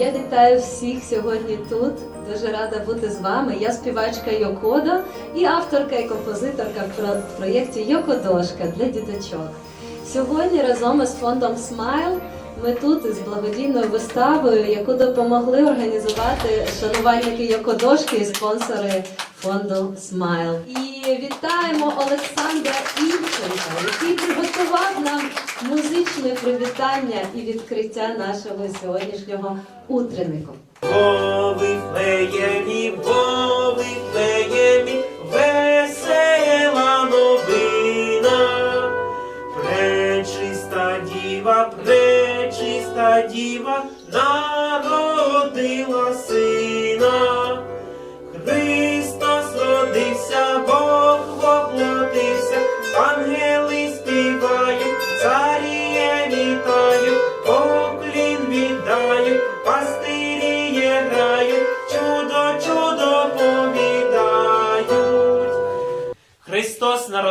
Я вітаю всіх сьогодні тут. Дуже рада бути з вами. Я співачка Йокода і авторка і композиторка в проєкті Йокодошка для діточок. Сьогодні разом із фондом Смайл ми тут із благодійною виставою, яку допомогли організувати шанувальники Йокодошки і спонсори фонду Смайл. І вітаємо Олександра Івченка, який приготував нам музичне привітання і відкриття нашого сьогоднішнього утреннику. О Вифлеємі, о Вифлеємі,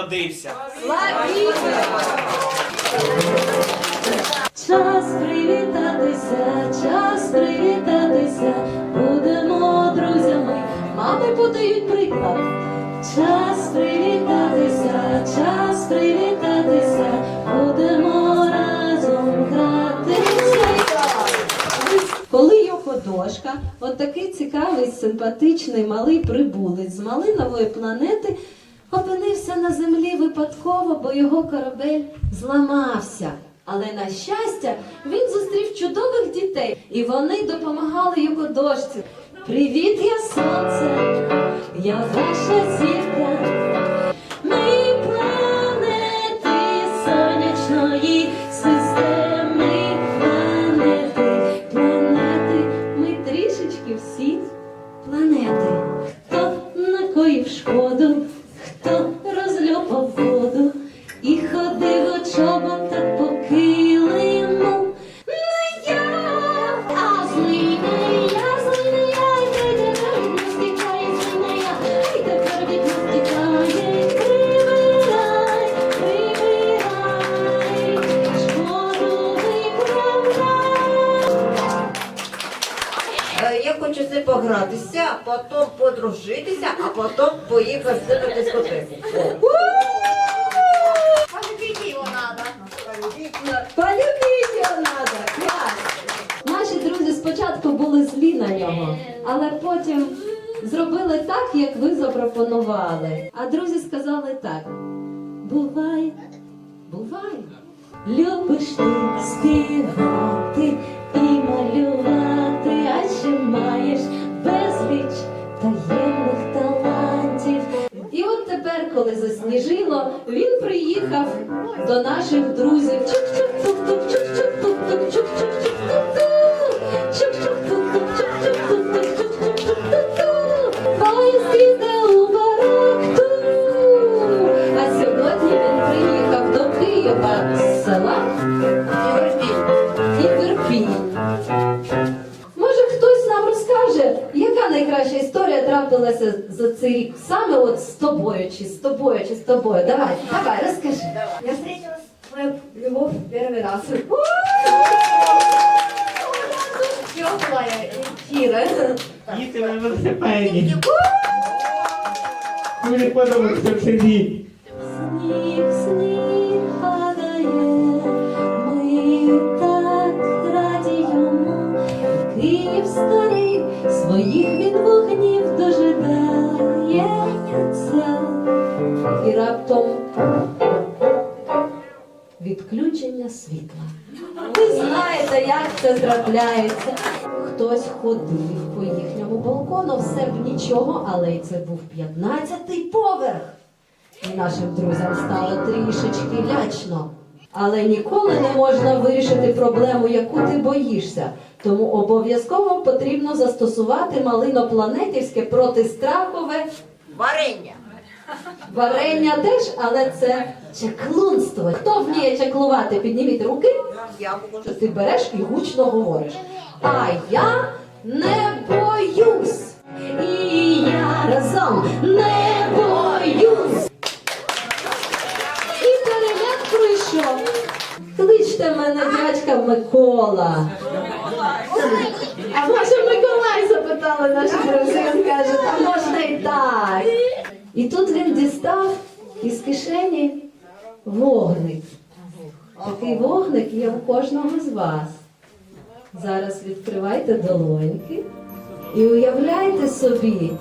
народився. Час привітатися, час привітатися, будемо друзями, мами подають приклад. Час привітатися, час привітатися, будемо разом гратися. Коли його дошка, от такий цікавий, симпатичний малий прибулець з малинової планети опинився на землі випадково, бо його корабель зламався. Але на щастя, він зустрів чудових дітей, і вони допомагали його дошці. Привіт, я сонце, я ваша зірка. Ми планети сонячної системи. Планети, планети, ми трішечки всі планети. Хто накоїв шкоду, хто погратися, потім подружитися, а потім поїхати на дискотеку. Полюбить его надо. Полюбіть його надо! Наші друзі спочатку були злі на нього, але потім зробили так, як ви запропонували. А друзі сказали так: бувай, бувай. Любиш ти співати коли засніжило, він приїхав до наших друзів. Рік? Саме от з тобою, чи з тобою, чи з тобою. Давай, давай, розкажи. Я встретила свою любовь первый раз. Теплая и Кіра. Їдьте на велосипеді. Мені подобається в селі. Сніг, сніг відключення світла. Ви знаєте, як це трапляється. Хтось ходив по їхньому балкону, все б нічого, але це був 15-й поверх. І нашим друзям стало трішечки лячно. Але ніколи не можна вирішити проблему, яку ти боїшся. Тому обов'язково потрібно застосувати малинопланетівське протистрахове Варення. Варення теж, але це чаклунство. Хто вміє чаклувати? Підніміть руки, що ти береш і гучно говориш. А я не боюсь. І я разом не боюсь. І переляк прийшов. Кличте мене дядька Микола. А може Миколай запитали наших друзів, каже, а так. І тут він дістав із кишені вогник. Такий вогник є у кожного з вас. Зараз відкривайте долоньки і уявляйте собі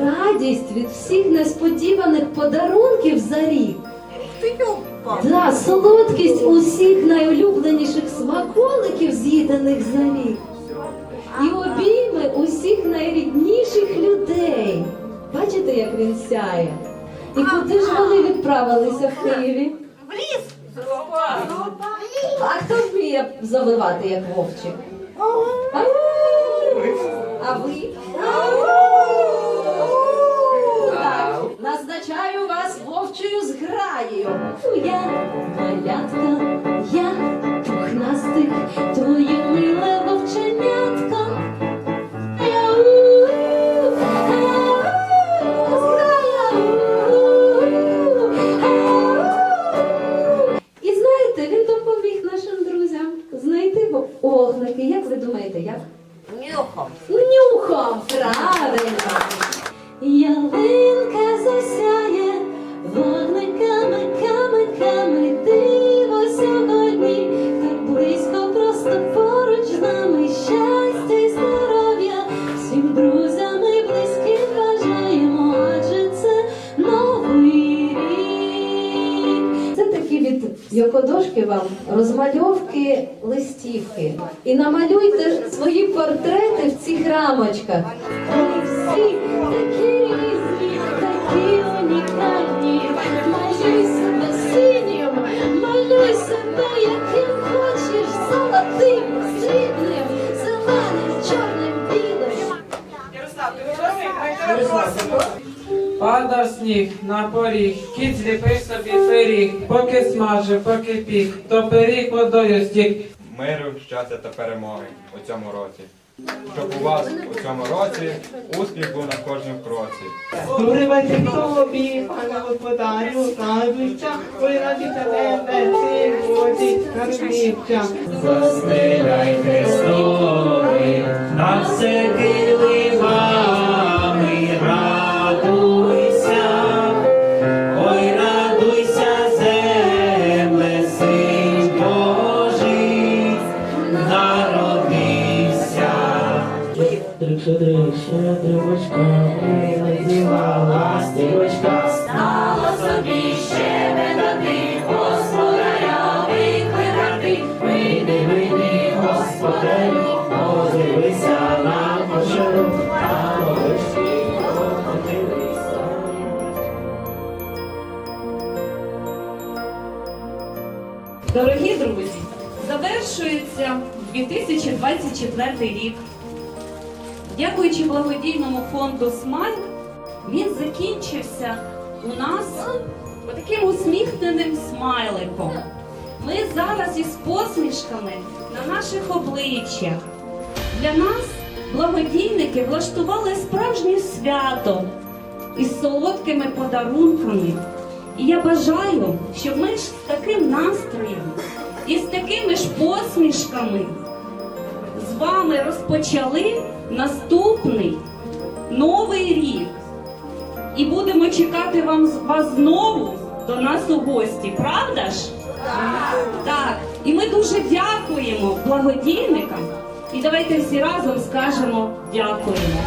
радість від всіх несподіваних подарунків за рік. Да, солодкість усіх найулюбленіших смаколиків, з'їдених за рік. І обійми усіх найрідніших людей. Бачите, як він сяє? І куди ж вони відправилися в Києві? В ліс. А хто вміє завивати, як вовчик? А ви? Так, назначаю вас вовчою зграєю. Я малятка, Нюхом, правильно. Ялинка засяє Йокодошки вам розмальовки листівки. І намалюйте свої портрети в цих рамочках. Всі сніг на поріг, кіт зліпив собі пиріг, поки смажив, поки пік, то пиріг водою стік. миру, щастя та перемоги у цьому році. Щоб у вас у цьому році успіх був на кожному кроці. Вечір тобі, пане господарю, ой, раді тебе, цим воді, найближча. Застеляйте Щедрик, щедрівочка, мила ластівочка. Стало собі ще не дати господаря викликати. Вийди, вийди, господарю, подивися на поширу, а молодці, подивися. Дорогі друзі, завершується 2024 рік. Дякуючи благодійному фонду Смайл, він закінчився у нас таким усміхненим смайликом. Ми зараз із посмішками на наших обличчях. Для нас благодійники влаштували справжнє свято із солодкими подарунками. І я бажаю, щоб ми ж з таким настроєм і з такими ж посмішками вами розпочали наступний новий рік. І будемо чекати вам, вас знову до нас у гості, правда ж? Так. І ми дуже дякуємо благодійникам. І давайте всі разом скажемо дякуємо.